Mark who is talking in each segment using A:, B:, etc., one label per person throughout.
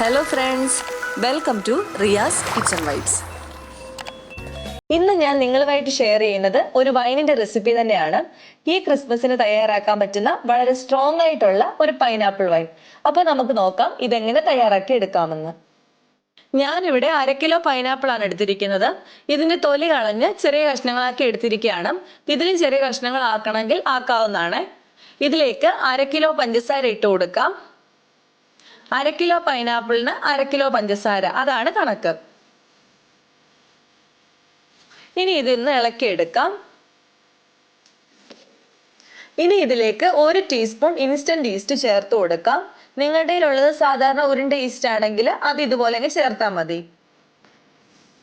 A: Hello friends welcome to Riyas kitchen vibes ഇന്ന് ഞാൻ നിങ്ങളുമായിട്ട് ഷെയർ ചെയ്യുന്നത് ഒരു വൈനിന്റെ റെസിപ്പി തന്നെയാണ്. ഈ ക്രിസ്മസിന് തയ്യാറാക്കാൻ പറ്റുന്ന വളരെ സ്ട്രോങ് ആയിട്ടുള്ള ഒരു പൈനാപ്പിൾ വൈൻ അപ്പോൾ നമുക്ക് നോക്കാം ഇതെങ്ങനെ തയ്യാറാക്കി എടുക്കാമെന്ന്. ഞാനിവിടെ അര കിലോ പൈനാപ്പിൾ ആണ് എടുത്തിരിക്കുന്നത്. ഇതിന്റെ തൊലി കളഞ്ഞ് ചെറിയ കഷ്ണങ്ങളാക്കി എടുത്തിരിക്കുകയാണ്. ഇതിന് ചെറിയ കഷ്ണങ്ങൾ ആക്കണമെങ്കിൽ ആക്കാവുന്നതാണ്. ഇതിലേക്ക് അര കിലോ പഞ്ചസാര ഇട്ട് കൊടുക്കാം. അര കിലോ പൈനാപ്പിളിന് അര കിലോ പഞ്ചസാര. അതാണ് കണക്ക്. ഇനി ഇതിന ഇളക്കി എടുക്കാം. ഇനി ഇതിലേക്ക് ഒരു ടീസ്പൂൺ ഇൻസ്റ്റന്റ് ഈസ്റ്റ് ചേർത്ത് കൊടുക്കാം. നിങ്ങളുടെ ഉള്ളത് സാധാരണ ഉരുണ്ട ഈസ്റ്റ് ആണെങ്കിൽ അത് ഇതുപോലെ ചേർത്താൽ മതി.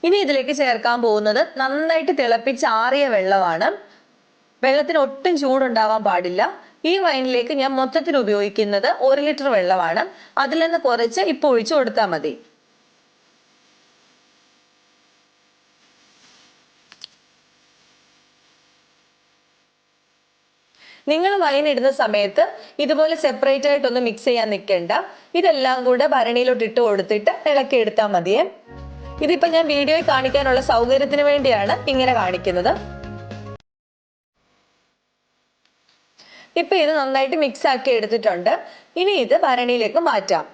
A: ഇനി ഇതിലേക്ക് ചേർക്കാൻ പോകുന്നത് നന്നായിട്ട് തിളപ്പിച്ച് ആറിയ വെള്ളമാണ്. വെള്ളത്തിന് ഒട്ടും ചൂടുണ്ടാവാൻ പാടില്ല. ഈ വൈനിലേക്ക് ഞാൻ മൊത്തത്തിൽ ഉപയോഗിക്കുന്നത് ഒരു ലിറ്റർ വെള്ളമാണ്. അതിൽ നിന്ന് കുറച്ച് ഇപ്പൊ ഒഴിച്ചു കൊടുത്താൽ മതി. നിങ്ങൾ വൈൻ ഇടുന്ന സമയത്ത് ഇതുപോലെ സെപ്പറേറ്റ് ആയിട്ടൊന്ന് മിക്സ് ചെയ്യാൻ നിൽക്കേണ്ട. ഇതെല്ലാം കൂടെ ഭരണിയിലോട്ട് ഇട്ട് കൊടുത്തിട്ട് ഇളക്കി എടുത്താൽ മതിയേ. ഇതിപ്പോ ഞാൻ വീഡിയോയിൽ കാണിക്കാനുള്ള സൗകര്യത്തിന് വേണ്ടിയാണ് ഇങ്ങനെ കാണിക്കുന്നത്. ഇപ്പൊ ഇത് നന്നായിട്ട് മിക്സ് ആക്കി എടുത്തിട്ടുണ്ട്. ഇനി ഇത് ഭരണിയിലേക്ക് മാറ്റാം.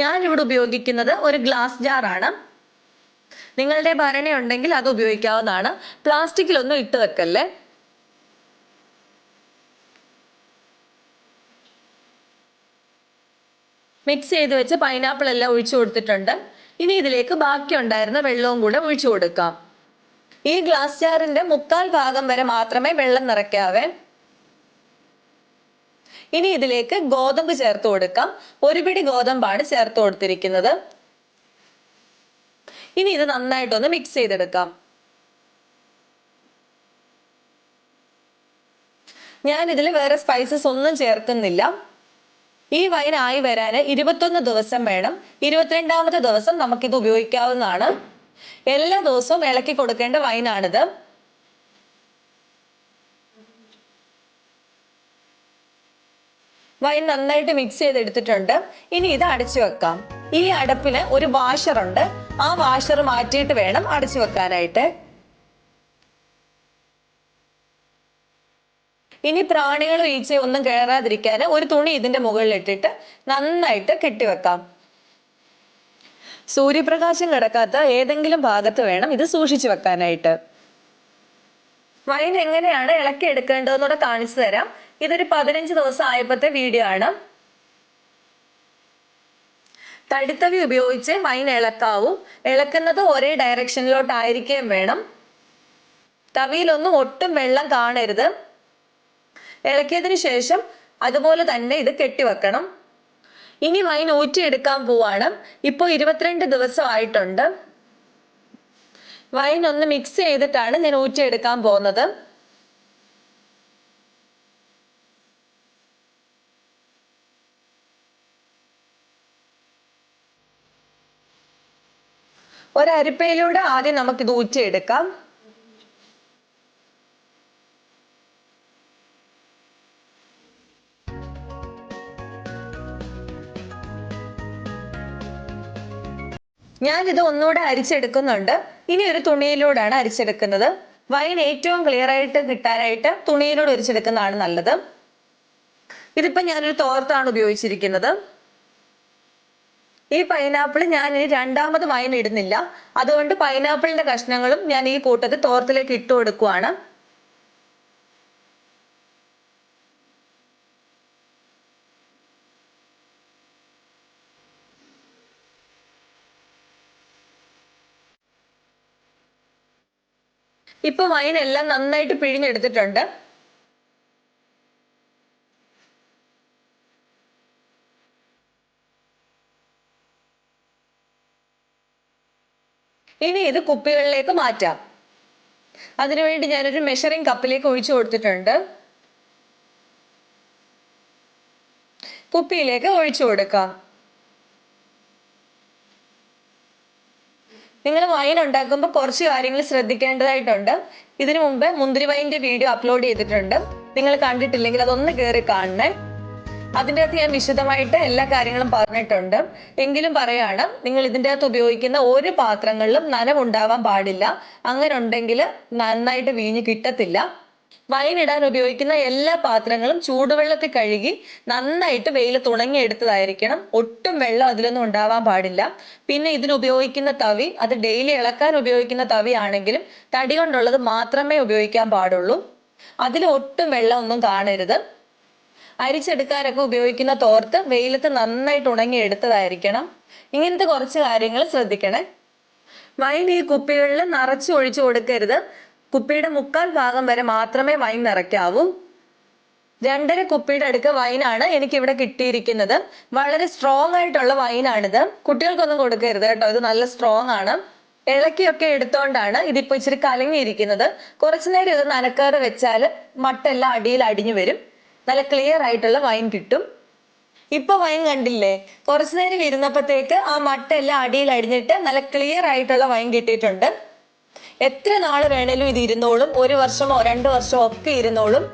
A: ഞാൻ ഇവിടെ ഉപയോഗിക്കുന്നത് ഒരു ഗ്ലാസ് ജാർ ആണ്. നിങ്ങളുടെ ഭരണി ഉണ്ടെങ്കിൽ അത് ഉപയോഗിക്കാവുന്നതാണ്. പ്ലാസ്റ്റിക്കിലൊന്നും ഇട്ട് വെക്കല്ലേ? മിക്സ് ചെയ്ത് വെച്ച് പൈനാപ്പിൾ എല്ലാം ഒഴിച്ചു കൊടുത്തിട്ടുണ്ട്. ഇനി ഇതിലേക്ക് ബാക്കി ഉണ്ടായിരുന്ന വെള്ളവും കൂടെ ഒഴിച്ചു കൊടുക്കാം. ഈ ഗ്ലാസ് ജാറിന്റെ മുക്കാൽ ഭാഗം വരെ മാത്രമേ വെള്ളം നിറയ്ക്കാവേ. ഇനി ഇതിലേക്ക് ഗോതമ്പ് ചേർത്ത് കൊടുക്കാം. ഒരു പിടി ഗോതമ്പാണ് ചേർത്ത് കൊടുത്തിരിക്കുന്നത്. ഇനി ഇത് നന്നായിട്ടൊന്ന് മിക്സ് ചെയ്തെടുക്കാം. ഞാൻ ഇതിൽ വേറെ സ്പൈസസ് ഒന്നും ചേർക്കുന്നില്ല. ഈ വൈൻ ആയി വരാൻ ഇരുപത്തൊന്ന് ദിവസം വേണം. ഇരുപത്തിരണ്ടാമത്തെ ദിവസം നമുക്കിത് ഉപയോഗിക്കാവുന്നതാണ്. എല്ലാ ദിവസവും ഇളക്കി കൊടുക്കേണ്ട വൈനാണിത് വൈൻ നന്നായിട്ട് മിക്സ് ചെയ്ത് ചെയ്തെടുത്തിട്ടുണ്ട്. ഇനി ഇത് അടച്ചു വെക്കാം. ഈ അടപ്പിന് ഒരു വാഷർ ഉണ്ട്. ആ വാഷർ മാറ്റിയിട്ട് വേണം അടച്ചു വെക്കാനായിട്ട്. ഇനി പ്രാണികളും ഈച്ചയും ഒന്നും കയറാതിരിക്കാൻ ഒരു തുണി ഇതിന്റെ മുകളിൽ ഇട്ടിട്ട് നന്നായിട്ട് കെട്ടിവെക്കാം സൂര്യപ്രകാശം കിടക്കാത്ത ഏതെങ്കിലും ഭാഗത്ത് വേണം ഇത് സൂക്ഷിച്ചു വെക്കാനായിട്ട്. വൈൻ എങ്ങനെയാണ് ഇളക്കി എടുക്കേണ്ടതെന്നൂടെ കാണിച്ചു തരാം. ഇതൊരു പതിനഞ്ച് ദിവസം ആയപ്പോഴത്തെ വീഡിയോ ആണ്. തടിത്തവി ഉപയോഗിച്ച് വൈൻ ഇളക്കാവൂ. ഇളക്കുന്നത് ഒരേ ഡയറക്ഷനിലോട്ടായിരിക്കുകയും വേണം. തവിയിലൊന്നും ഒട്ടും വെള്ളം കാണരുത്. ഇളക്കിയതിന് ശേഷം അതുപോലെ തന്നെ ഇത് കെട്ടിവെക്കണം ഇനി വൈൻ ഊറ്റിയെടുക്കാൻ പോവാണ്. ഇപ്പോൾ ഇരുപത്തിരണ്ട് ദിവസമായിട്ടുണ്ട്. വൈൻ ഒന്ന് മിക്സ് ചെയ്തിട്ടാണ് ഞാൻ ഊറ്റിയെടുക്കാൻ പോകുന്നത്. ഒരരിപ്പയിലൂടെ ആദ്യം നമുക്ക് നമുക്കിത് ഊറ്റിയെടുക്കാം. ഞാനിത് ഇത് ഒന്നുകൂടെ അരിച്ചെടുക്കുന്നുണ്ട്. ഇനി ഒരു തുണിയിലൂടെയാണ് അരിച്ചെടുക്കുന്നത്. വൈൻ ഏറ്റവും ക്ലിയർ ആയിട്ട് കിട്ടാനായിട്ട് തുണിയിലൂടെ അരിച്ചെടുക്കുന്നതാണ് നല്ലത്. ഇതിപ്പോ ഞാനൊരു തോർത്താണ് ഉപയോഗിച്ചിരിക്കുന്നത്. ഈ പൈനാപ്പിൾ ഞാൻ ഇനി രണ്ടാമത് വൈൻ ഇടുന്നില്ല. അതുകൊണ്ട് പൈനാപ്പിളിന്റെ കഷ്ണങ്ങളും ഞാൻ ഈ കൂട്ടത്തിൽ തോർത്തിലേക്ക് ഇട്ട് കൊടുക്കുവാണ്. ഇപ്പൊ വൈൻ എല്ലാം നന്നായിട്ട് പിഴിഞ്ഞെടുത്തിട്ടുണ്ട്. ഇനി ഇത് കുപ്പികളിലേക്ക് മാറ്റാം. അതിനുവേണ്ടി ഞാനൊരു മെഷറിംഗ് കപ്പിലേക്ക് ഒഴിച്ചു കൊടുത്തിട്ടുണ്ട്. കുപ്പിയിലേക്ക് ഒഴിച്ചു കൊടുക്കാം. നിങ്ങൾ വൈൻ ഉണ്ടാക്കുമ്പോൾ കുറച്ച് കാര്യങ്ങൾ ശ്രദ്ധിക്കേണ്ടതായിട്ടുണ്ട്. ഇതിനു മുമ്പ് മുന്തിരി വൈന്റെ വീഡിയോ അപ്ലോഡ് ചെയ്തിട്ടുണ്ട്. നിങ്ങൾ കണ്ടിട്ടില്ലെങ്കിൽ അതൊന്ന് കയറി കാണണേ. അതിന്റെ അകത്ത് ഞാൻ വിശദമായിട്ട് എല്ലാ കാര്യങ്ങളും പറഞ്ഞിട്ടുണ്ട്. എങ്കിലും പറയാണ് നിങ്ങൾ ഇതിന്റെ അകത്ത് ഉപയോഗിക്കുന്ന ഒരു പാത്രങ്ങളിലും നനവുണ്ടാവാൻ പാടില്ല. അങ്ങനെ ഉണ്ടെങ്കിൽ നന്നായിട്ട് വീഞ്ഞ് കിട്ടത്തില്ല. വൈൻ ഇടാൻ ഉപയോഗിക്കുന്ന എല്ലാ പാത്രങ്ങളും ചൂടുവെള്ളത്തിൽ കഴുകി നന്നായിട്ട് വെയിൽ തുണങ്ങിയെടുത്തതായിരിക്കണം ഒട്ടും വെള്ളം അതിലൊന്നും ഉണ്ടാവാൻ പാടില്ല. പിന്നെ ഇതിന് ഉപയോഗിക്കുന്ന തവി അത് ഡെയിലി ഇളക്കാൻ ഉപയോഗിക്കുന്ന തവി ആണെങ്കിലും തടി കൊണ്ടുള്ളത് മാത്രമേ ഉപയോഗിക്കാൻ പാടുള്ളൂ. അതിൽ ഒട്ടും വെള്ളം ഒന്നും കാണരുത്. അരിച്ചെടുക്കാനൊക്കെ ഉപയോഗിക്കുന്ന തോർത്ത് വെയിലത്ത് നന്നായിട്ട് ഉണങ്ങി എടുത്തതായിരിക്കണം. ഇങ്ങനത്തെ കുറച്ച് കാര്യങ്ങൾ ശ്രദ്ധിക്കണേ. വൈൻ ഈ കുപ്പികളിൽ നിറച്ച് ഒഴിച്ചു കൊടുക്കരുത്. കുപ്പിയുടെ മുക്കാൽ ഭാഗം വരെ മാത്രമേ വൈൻ നിറയ്ക്കാവൂ. രണ്ടര കുപ്പിയുടെ അടുക്ക വൈനാണ് എനിക്ക് ഇവിടെ കിട്ടിയിരിക്കുന്നത്. വളരെ സ്ട്രോങ് ആയിട്ടുള്ള വൈനാണിത്. കുട്ടികൾക്കൊന്നും കൊടുക്കരുത് കേട്ടോ. ഇത് നല്ല സ്ട്രോങ് ആണ്. ഇളക്കിയൊക്കെ എടുത്തോണ്ടാണ് ഇതിപ്പോ ഇച്ചിരി കലങ്ങിയിരിക്കുന്നത്. കുറച്ചു നേരം ഇത് നനക്കാതെ വെച്ചാൽ മട്ടെല്ലാം അടിയിൽ അടിഞ്ഞു വരും. നല്ല ക്ലിയർ ആയിട്ടുള്ള വൈൻ കിട്ടും. ഇപ്പൊ വൈൻ കണ്ടില്ലേ? കുറച്ചു നേരം ഇരുന്നപ്പോഴത്തേക്ക് ആ മട്ട എല്ലാം അടിയിൽ അടിഞ്ഞിട്ട് നല്ല ക്ലിയർ ആയിട്ടുള്ള വൈൻ കിട്ടിയിട്ടുണ്ട്. എത്ര നാൾ വേണേലും ഇത് ഇരുന്നോളും. ഒരു വർഷമോ രണ്ടു വർഷമോ ഒക്കെ ഇരുന്നോളും.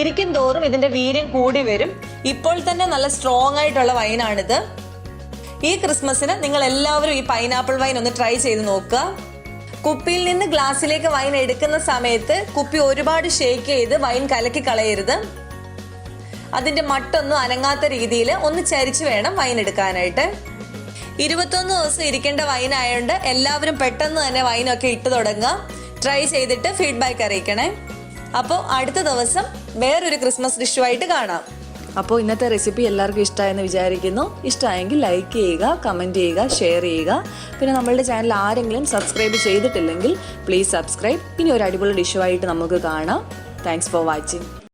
A: ഇരിക്കും തോറും ഇതിന്റെ വീര്യം കൂടി വരും. ഇപ്പോൾ തന്നെ നല്ല സ്ട്രോങ് ആയിട്ടുള്ള വൈനാണിത് ഈ ക്രിസ്മസിന് നിങ്ങൾ എല്ലാവരും ഈ പൈനാപ്പിൾ വൈൻ ഒന്ന് ട്രൈ ചെയ്ത് നോക്കുക. കുപ്പിയിൽ നിന്ന് ഗ്ലാസ്സിലേക്ക് വൈൻ എടുക്കുന്ന സമയത്ത് കുപ്പി ഒരുപാട് ഷേക്ക് ചെയ്ത് വൈൻ കലക്കി കളയരുത്. അതിന്റെ മട്ടൊന്നും അനങ്ങാത്ത രീതിയിൽ ഒന്ന് ചരിച്ച് വേണം വൈൻ എടുക്കാനായിട്ട്. ഇരുപത്തൊന്ന് ദിവസം ഇരിക്കേണ്ട വൈൻ ആയതുകൊണ്ട് എല്ലാവരും പെട്ടെന്ന് തന്നെ വൈനൊക്കെ ഇട്ട് തുടങ്ങുക. ട്രൈ ചെയ്തിട്ട് ഫീഡ്ബാക്ക് അറിയിക്കണേ. അപ്പോൾ അടുത്ത ദിവസം വേറൊരു ക്രിസ്മസ് ഡിഷുമായിട്ട് കാണാം.
B: അപ്പോൾ ഇന്നത്തെ റെസിപ്പി എല്ലാവർക്കും ഇഷ്ടമായെന്ന് വിചാരിക്കുന്നു. ഇഷ്ടമായെങ്കിൽ ലൈക്ക് ചെയ്യുക കമന്റ് ചെയ്യുക ഷെയർ ചെയ്യുക. പിന്നെ നമ്മളുടെ ചാനൽ ആരെങ്കിലും സബ്സ്ക്രൈബ് ചെയ്തിട്ടില്ലെങ്കിൽ പ്ലീസ് സബ്സ്ക്രൈബ് ഇനി ഒരു അടിപൊളി ഡിഷുമായിട്ട് നമുക്ക് കാണാം. Thanks for watching